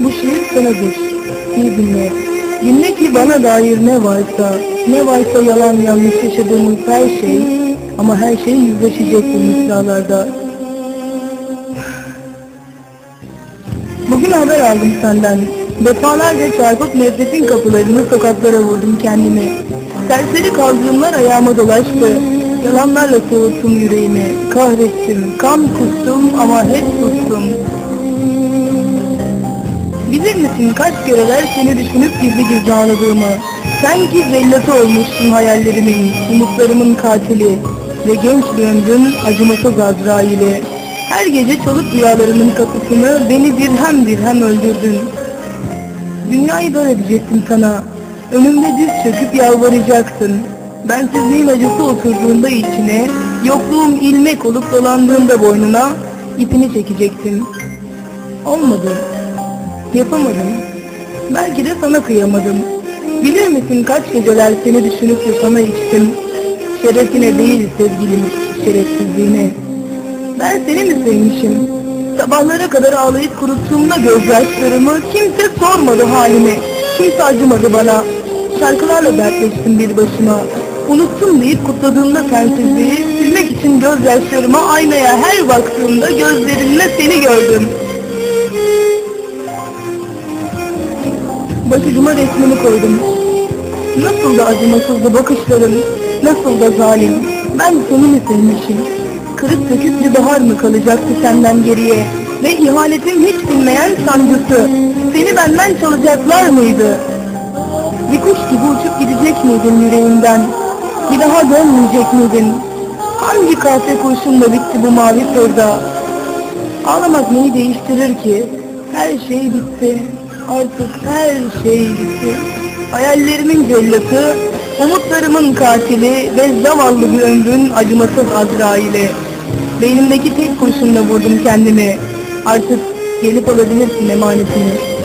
emanet sanadır. İyi dinle. Dinle ki bana dair ne varsa, ne varsa yalan yanlış yaşadığımız her şey, ama her şey yüzleşecek bu mısralarda. Bugün haber aldım senden. Defalarca çarpıp nefretin kapılarını sokaklara vurdum kendimi. Serseri kaldırımlar ayağıma dolaştı. Yalanlarla soğuttum yüreğimi. Kahrettim, kan kustum ama hep sustum. Bilir misin kaç kereler seni düşünüp gizli gizli ağladığımı? Sen ki olmuşsun hayallerimin, umutlarımın katili ve genç bir acımasız Azrail'i. Her gece çalıp rüyalarımın kapısını beni dirhem dirhem öldürdün. Dünyayı dar edecektim sana. Önümde diz çöküp yalvaracaksın. Bensizliğin acısı oturduğunda içine, yokluğum ilmek olup dolandığında boynuna, ipini çekecektin. Olmadı. Yapamadım. Belki de sana kıyamadım. Bilir misin kaç geceler seni düşünüp sana içtim. Şerefine değil sevgilim, şerefsizliğine. Ben seni mi sevmişim? Sabahlara kadar ağlayıp kuruttuğumda gözyaşlarımı kimse sormadı halimi. Kimse acımadı bana. Şarkılarla dertleştim bir başıma. Unuttum deyip kutladığımda sensizliği, silmek için gözyaşlarıma aynaya her baktığımda gözlerimle seni gördüm. Başucuma resmini koydum. Nasıl da acımasızdı bakışların, nasıl da zalim. Ben seni mi sevmişim? Kırık dökük bir bahar mı kalacaktı senden geriye? Ve ihanetin hiç bilmeyen sancısı. Seni benden çalacaklar mıydı? Bir kuş gibi uçup gidecek miydin yüreğimden? Bir daha dönmeyecek miydin? Hangi kahve kurşunla bitti bu mavi sırda? Ağlamak neyi değiştirir ki? Her şey bitti. Artık her şey bitti. Hayallerimin cellatı, umutlarımın katili ve zavallı bir ömrün acımasız Azrail'i. Beynimdeki tek kurşunla vurdum kendimi. Artık gelip alabilirsin emanetini.